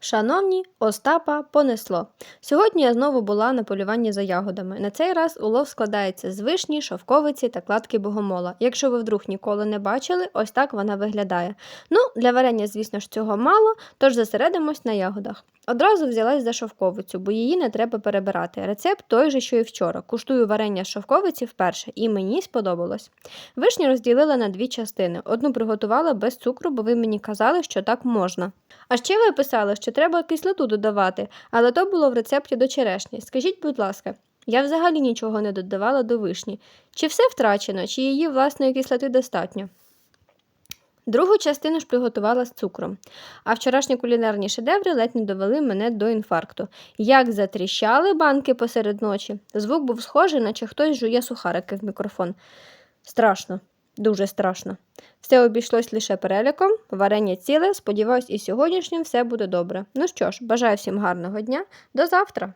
Шановні, Остапа понесло. Сьогодні я знову була на полюванні за ягодами. На цей раз улов складається з вишні, шовковиці та кладки богомола. Якщо ви вдруг ніколи не бачили, ось так вона виглядає. Ну, для варення, звісно ж, цього мало, тож зосередимось на ягодах. Одразу взялась за шовковицю, бо її не треба перебирати. Рецепт той же, що і вчора. Куштую варення з шовковиці вперше, і мені сподобалось. Вишню розділила на дві частини. Одну приготувала без цукру, бо ви мені казали, що так можна. А ще ви писали, що треба кислоту додавати, але то було в рецепті до черешні. Скажіть, будь ласка, я взагалі нічого не додавала до вишні. Чи все втрачено, чи її власної кислоти достатньо? Другу частину ж приготувала з цукром. А вчорашні кулінарні шедеври ледь не довели мене до інфаркту. Як затріщали банки посеред ночі. Звук був схожий, наче хтось жує сухарики в мікрофон. Страшно, дуже страшно. Все обійшлось лише переліком, варення ціле. Сподіваюсь, і сьогоднішнім все буде добре. Ну що ж, бажаю всім гарного дня. До завтра!